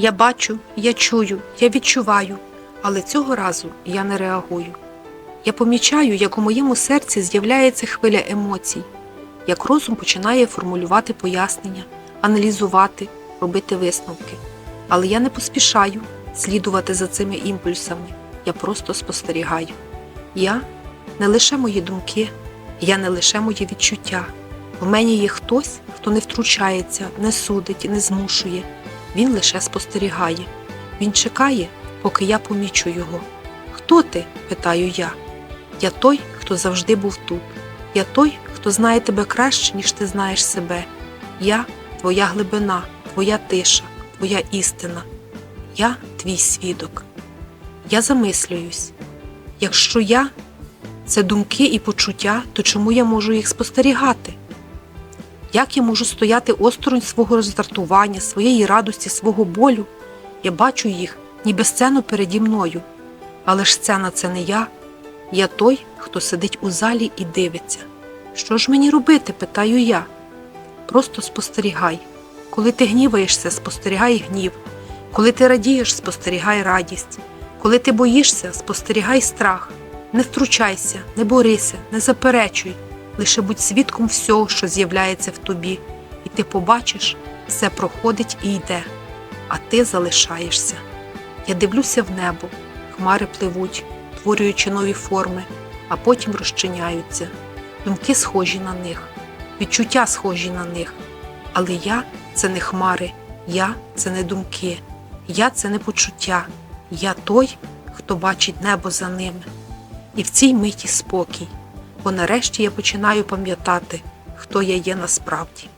Я бачу, я чую, я відчуваю, але цього разу я не реагую. Я помічаю, як у моєму серці з'являється хвиля емоцій, як розум починає формулювати пояснення, аналізувати, робити висновки. Але я не поспішаю слідувати за цими імпульсами, я просто спостерігаю. Я не лише мої думки, я не лише моє відчуття. В мені є хтось, хто не втручається, не судить, не змушує. Він лише спостерігає. Він чекає, поки я помічу його. Хто ти? питаю я. Я той, хто завжди був тут. Я той, хто знає тебе краще, ніж ти знаєш себе. Я твоя глибина, твоя тиша, твоя істина. Я твій свідок. Я замислююсь. Якщо я це думки і почуття, то чому я можу їх спостерігати? Як я можу стояти осторонь свого роздратування, своєї радості, свого болю? Я бачу їх, ніби сцену переді мною. Але ж сцена це не я. Я той, хто сидить у залі і дивиться. Що ж мені робити? питаю я. Просто спостерігай. Коли ти гніваєшся, спостерігай гнів. Коли ти радієш, спостерігай радість. Коли ти боїшся, спостерігай страх. Не втручайся, не борися, не заперечуй. Лише будь свідком всього, що з'являється в тобі, і ти побачиш, все проходить і йде, а ти залишаєшся. Я дивлюся в небо, хмари пливуть, творюючи нові форми, а потім розчиняються. Думки схожі на них, відчуття схожі на них. Але я це не хмари, я це не думки, я це не почуття, я той, хто бачить небо за ними. І в цій миті спокій, бо нарешті я починаю пам'ятати, хто я є насправді.